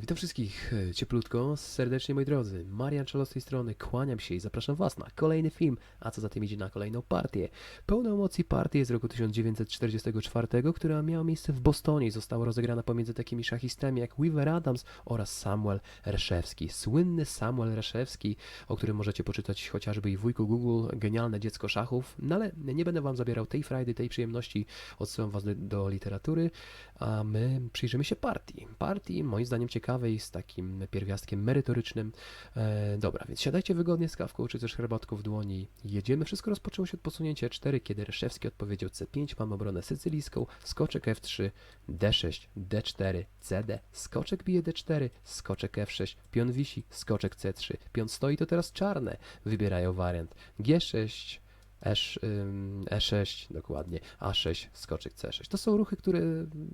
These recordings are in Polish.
Witam wszystkich e, cieplutko, serdecznie moi drodzy. Marian Czelo z tej strony, kłaniam się i zapraszam Was na kolejny film, a co za tym idzie na kolejną partię. Pełną emocji partię z roku 1944, która miała miejsce w Bostonie i została rozegrana pomiędzy takimi szachistami jak Weaver Adams oraz Samuel Reszewski. Słynny Samuel Reszewski, o którym możecie poczytać chociażby i wujku Google, genialne dziecko szachów, no ale nie będę Wam zabierał tej frajdy, tej przyjemności, odsyłam Was do, do literatury, a my przyjrzymy się partii. Partii, moim zdaniem ciekawej, z takim pierwiastkiem merytorycznym. E, dobra, więc siadajcie wygodnie z kawką czy też herbatką w dłoni. Jedziemy. Wszystko rozpoczęło się od posunięcia 4, kiedy Reszewski odpowiedział C5, mamy obronę sycylijską, skoczek F3, D6, D4, CD, skoczek bije D4, skoczek F6, pion wisi, skoczek C3, pion stoi, to teraz czarne. Wybierają wariant G6, Esz, ym, E6, dokładnie, A6, skoczek C6. To są ruchy, które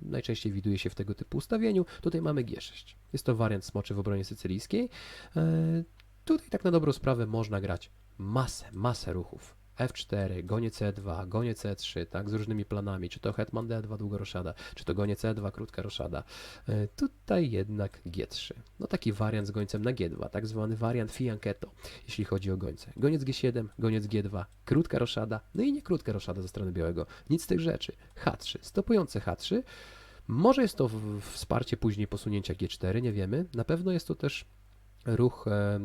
najczęściej widuje się w tego typu ustawieniu. Tutaj mamy G6. Jest to wariant smoczy w obronie sycylijskiej. E, tutaj tak na dobrą sprawę można grać masę, masę ruchów. F4, gonie C2, gonie C3, tak, z różnymi planami, czy to hetman D2, długa roszada, czy to gonie C2, krótka roszada. E, tutaj jednak G3. No taki wariant z gońcem na G2, tak zwany wariant fianchetto, jeśli chodzi o gońce. Goniec G7, goniec G2, krótka roszada, no i nie krótka roszada ze strony białego. Nic z tych rzeczy. H3, stopujące H3. Może jest to wsparcie później posunięcia G4, nie wiemy. Na pewno jest to też ruch e,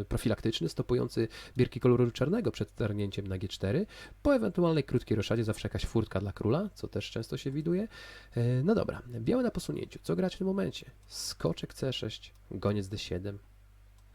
y, profilaktyczny stopujący bierki koloru czarnego przed targnięciem na G4. Po ewentualnej krótkiej roszadzie zawsze jakaś furtka dla króla, co też często się widuje. E, No dobra, białe na posunięciu. Co grać w tym momencie? Skoczek C6, goniec D7,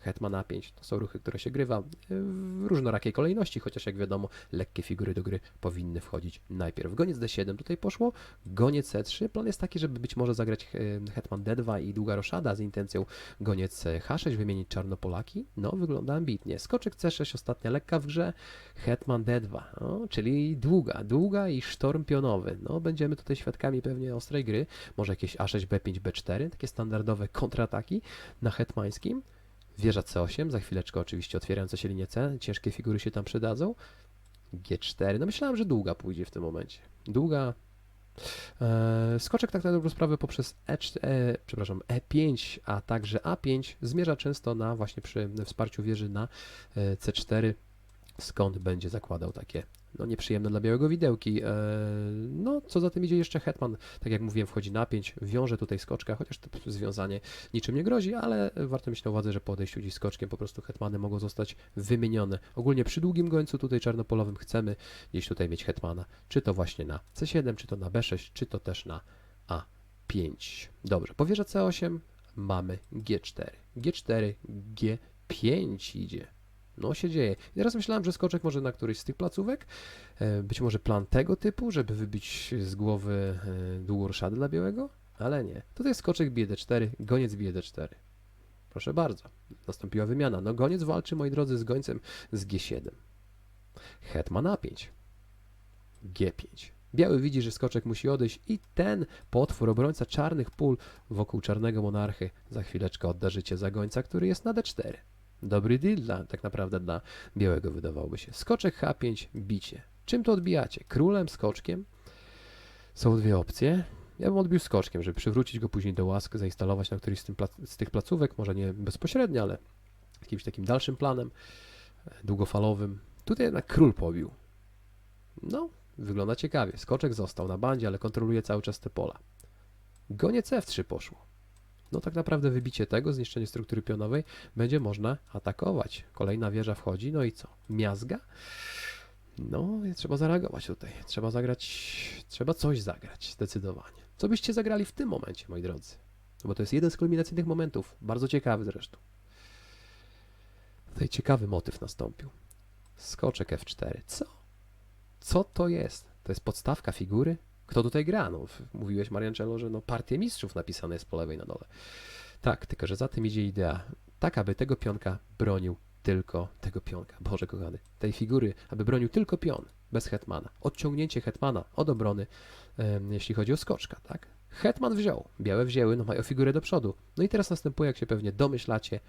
hetman A5. To są ruchy, które się grywa e, w różnorakiej kolejności, chociaż jak wiadomo, lekkie figury do gry powinny wchodzić najpierw. Goniec D7 tutaj poszło, goniec C3. Plan jest taki, żeby być może zagrać e, hetman D2 i długa roszada z intencją goniec H6, wymienić czarnopolaki. No, wygląda ambitnie. Skoczek C6, ostatnia lekka w grze, hetman D2, no, czyli długa, długa i sztorm pionowy. No, będziemy tutaj świadkami pewnie ostrej gry. Może jakieś A6, B5, B4, takie standardowe kontrataki na hetmańskim. Wieża C8, za chwileczkę oczywiście otwierające się linie C, ciężkie figury się tam przydadzą. G4, no myślałem, że długa pójdzie w tym momencie. Długa. E, skoczek tak na dobrą sprawę poprzez e, e, przepraszam, E5, a także A5 zmierza często na właśnie przy wsparciu wieży na e, C4, skąd będzie zakładał takie no, nieprzyjemne dla białego widełki. E, no, co za tym idzie jeszcze hetman, tak jak mówiłem, wchodzi na 5, wiąże tutaj skoczka, chociaż to związanie niczym nie grozi, ale warto mieć na uwadze, że po odejściu gdzieś skoczkiem po prostu hetmany mogą zostać wymienione. Ogólnie przy długim gońcu tutaj czarnopolowym chcemy gdzieś tutaj mieć hetmana, czy to właśnie na C7, czy to na B6, czy to też na A5. Dobrze, po wieży C8 mamy G4. G4, G5 idzie. No się dzieje. I teraz myślałem, że skoczek może na któryś z tych placówek. E, Być może plan tego typu, żeby wybić z głowy e, długą roszadę dla białego? Ale nie. Tutaj skoczek bije D4, goniec bije D4. Proszę bardzo. Nastąpiła wymiana. No goniec walczy, moi drodzy, z gońcem z G7. Hetman A5. G5. Biały widzi, że skoczek musi odejść i ten potwór, obrońca czarnych pól wokół czarnego monarchy za chwileczkę odda życie za gońca, który jest na D4. Dobry deal dla, tak naprawdę dla białego wydawałoby się. Skoczek H5, bicie. Czym to odbijacie? Królem, skoczkiem? Są dwie opcje. Ja bym odbił skoczkiem, żeby przywrócić go później do łask, zainstalować na któryś z, z tych placówek, może nie bezpośrednio, ale jakimś takim dalszym planem, e, długofalowym. Tutaj jednak król pobił. No, wygląda ciekawie. Skoczek został na bandzie, ale kontroluje cały czas te pola. Goniec F3 poszło. No tak naprawdę wybicie tego, zniszczenie struktury pionowej, będzie można atakować. Kolejna wieża wchodzi, no i co? Miazga? No, trzeba zareagować tutaj. Trzeba zagrać, trzeba coś zagrać, zdecydowanie. Co byście zagrali w tym momencie, moi drodzy? Bo to jest jeden z kulminacyjnych momentów, bardzo ciekawy zresztą. Tutaj ciekawy motyw nastąpił. Skoczek F4. Co? Co to jest? To jest podstawka figury? Kto tutaj gra? No, mówiłeś, Mariancello, że no partię mistrzów napisane jest po lewej na dole. Tak, tylko że za tym idzie idea tak, aby tego pionka bronił tylko tego pionka, Boże kochany, tej figury, aby bronił tylko pion, bez hetmana. Odciągnięcie hetmana od obrony, jeśli chodzi o skoczka, tak? Hetman wziął, białe wzięły, no mają figurę do przodu. No i teraz następuje, jak się pewnie domyślacie,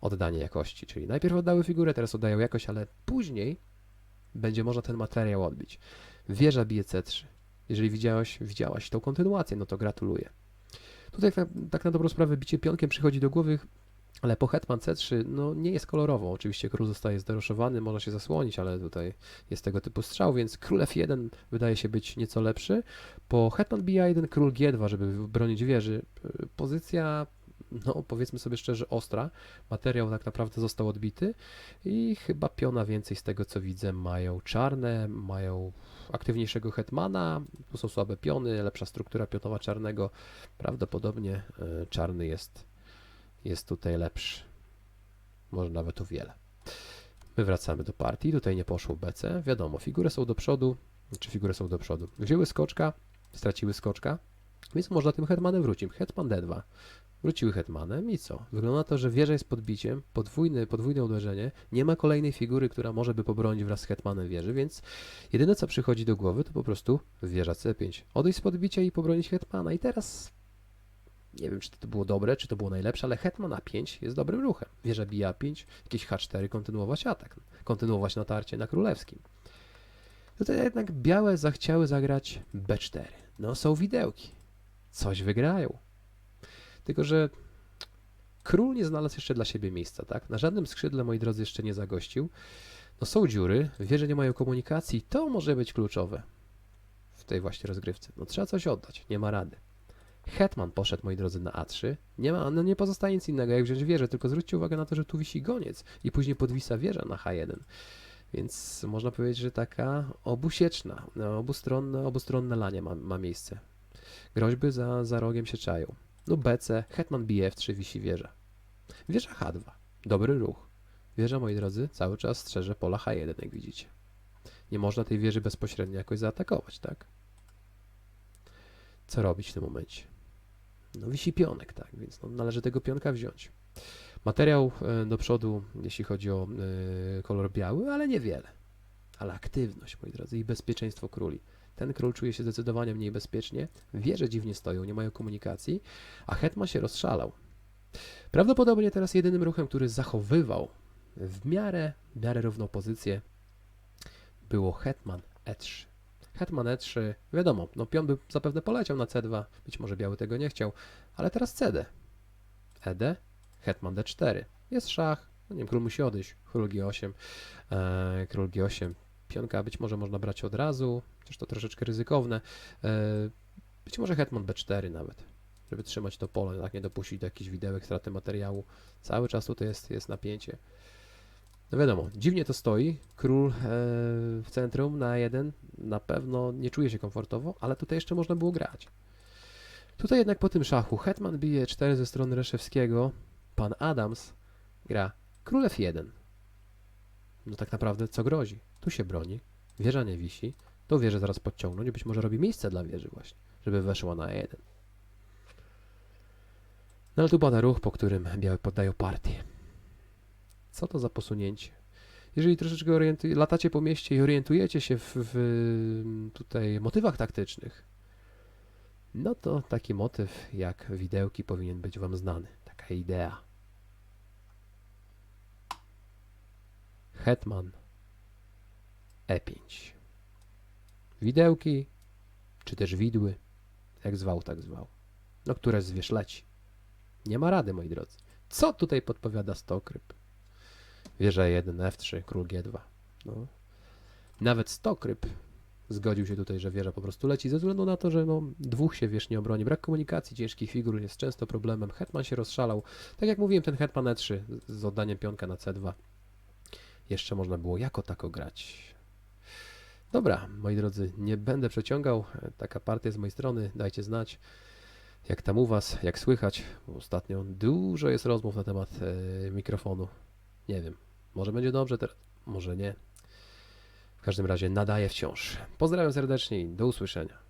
oddanie jakości, czyli najpierw oddały figurę, teraz oddają jakość, ale później będzie można ten materiał odbić. Wieża bije C3. Jeżeli widziałaś tą kontynuację, no to gratuluję. Tutaj tak, tak na dobrą sprawę bicie pionkiem przychodzi do głowy, ale po hetman c3 no, nie jest kolorowo. Oczywiście król zostaje zderoszowany, można się zasłonić, ale tutaj jest tego typu strzał, więc król f1 wydaje się być nieco lepszy. Po hetman b1 król g2, żeby bronić wieży. Y, Pozycja, no powiedzmy sobie szczerze, ostra. Materiał tak naprawdę został odbity i chyba piona więcej z tego co widzę mają czarne, mają aktywniejszego hetmana, tu są słabe piony, lepsza struktura pionowa czarnego. Prawdopodobnie y, czarny jest jest tutaj lepszy. Może nawet o wiele. My wracamy do partii. Tutaj nie poszło BC. Wiadomo, figury są do przodu. Czy figury są do przodu? Wzięły skoczka, straciły skoczka, więc można tym hetmanem wrócić. Hetman D2. Wróciły hetmanem i co? Wygląda na to, że wieża jest podbiciem, podwójny, podwójne uderzenie, nie ma kolejnej figury, która może by pobronić wraz z hetmanem wieży, więc jedyne co przychodzi do głowy to po prostu wieża C5. Odejść z podbicia i pobronić hetmana i teraz nie wiem, czy to było dobre, czy to było najlepsze, ale hetman A5 jest dobrym ruchem. Wieża bije A5, jakieś H4, kontynuować atak, kontynuować natarcie na królewskim. Tutaj jednak białe zachciały zagrać B4. No, są widełki. Coś wygrają. Tylko, że król nie znalazł jeszcze dla siebie miejsca, tak? Na żadnym skrzydle, moi drodzy, jeszcze nie zagościł. No, są dziury, wieże nie mają komunikacji, to może być kluczowe w tej właśnie rozgrywce. No, trzeba coś oddać, nie ma rady. Hetman poszedł, moi drodzy, na A3. Nie ma, no nie pozostaje nic innego, jak wziąć wieżę, tylko zwróćcie uwagę na to, że tu wisi goniec i później podwisa wieża na H1. Więc można powiedzieć, że taka obusieczna, no, obustronne, obustronne lanie ma, ma miejsce. Groźby za, za rogiem się czają. No BC, Hetman BF3 wisi wieża. Wieża H2. Dobry ruch. Wieża, moi drodzy, cały czas strzeże pola H1, jak widzicie. Nie można tej wieży bezpośrednio jakoś zaatakować, tak? Co robić w tym momencie? No wisi pionek, tak, więc no, należy tego pionka wziąć. Materiał e, do przodu, jeśli chodzi o e, kolor biały, ale niewiele. Ale aktywność, moi drodzy, i bezpieczeństwo króli. Ten król czuje się zdecydowanie mniej bezpiecznie, wieże dziwnie stoją, nie mają komunikacji, a hetman się rozszalał. Prawdopodobnie teraz jedynym ruchem, który zachowywał w miarę, w miarę równą pozycję, było hetman e3. Hetman E3, wiadomo, no pion by zapewne poleciał na C2, być może biały tego nie chciał, ale teraz CD. ED, Hetman D4, jest szach, no nie wiem, król musi odejść, król G8, e, król G8, pionka być może można brać od razu, chociaż to troszeczkę ryzykowne, e, być może Hetman B4 nawet, żeby trzymać to pole, tak nie dopuścić do jakichś widełek, straty materiału, cały czas tutaj jest, jest napięcie. No wiadomo, dziwnie to stoi. Król e, w centrum na jeden na pewno nie czuje się komfortowo, ale tutaj jeszcze można było grać. Tutaj jednak po tym szachu Hetman bije 4 ze strony Reszewskiego. Pan Adams gra król F1. No tak naprawdę co grozi? Tu się broni, wieża nie wisi, tą wieżę zaraz podciągnąć, być może robi miejsce dla wieży właśnie, żeby weszła na E1. No ale tu pada ruch, po którym białe poddają partię. Co to za posunięcie? Jeżeli troszeczkę latacie po mieście i orientujecie się w, w tutaj motywach taktycznych, no to taki motyw jak widełki powinien być Wam znany. Taka idea. Hetman E5. Widełki, czy też widły, jak zwał, tak zwał. No, które zwierz leci. Nie ma rady, moi drodzy. Co tutaj podpowiada Stokryp? Wieża 1, F3, król G2. No. Nawet Stokryp zgodził się tutaj, że wieża po prostu leci, ze względu na to, że no, dwóch się wież nie obroni. Brak komunikacji ciężkich figur jest często problemem. Hetman się rozszalał. Tak jak mówiłem, ten Hetman E3 z- z oddaniem pionka na C2. Jeszcze można było jako tako grać. Dobra, moi drodzy, nie będę przeciągał. Taka partia z mojej strony. Dajcie znać, jak tam u Was, jak słychać. Ostatnio dużo jest rozmów na temat e, mikrofonu. Nie wiem, może będzie dobrze teraz, może nie. W każdym razie nadaję wciąż. Pozdrawiam serdecznie i do usłyszenia.